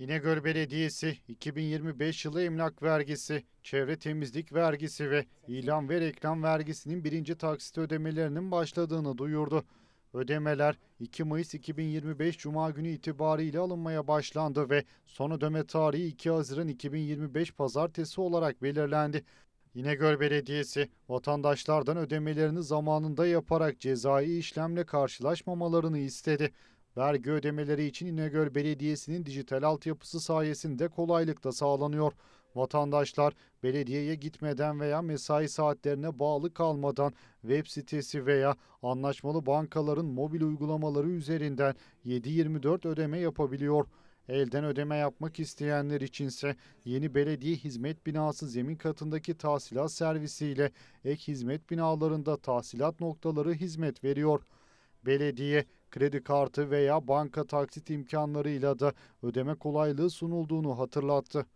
İnegöl Belediyesi 2025 yılı emlak vergisi, çevre temizlik vergisi ve ilan ve reklam vergisinin birinci taksit ödemelerinin başladığını duyurdu. Ödemeler 2 Mayıs 2025 Cuma günü itibariyle alınmaya başlandı ve son ödeme tarihi 2 Haziran 2025 Pazartesi olarak belirlendi. İnegöl Belediyesi vatandaşlardan ödemelerini zamanında yaparak cezai işlemle karşılaşmamalarını istedi. Vergi ödemeleri için İnegöl Belediyesi'nin dijital altyapısı sayesinde kolaylık da sağlanıyor. Vatandaşlar belediyeye gitmeden veya mesai saatlerine bağlı kalmadan web sitesi veya anlaşmalı bankaların mobil uygulamaları üzerinden 7/24 ödeme yapabiliyor. Elden ödeme yapmak isteyenler içinse yeni belediye hizmet binası zemin katındaki tahsilat servisiyle ek hizmet binalarında tahsilat noktaları hizmet veriyor. Belediye kredi kartı veya banka taksit imkanlarıyla da ödeme kolaylığı sunulduğunu hatırlattı.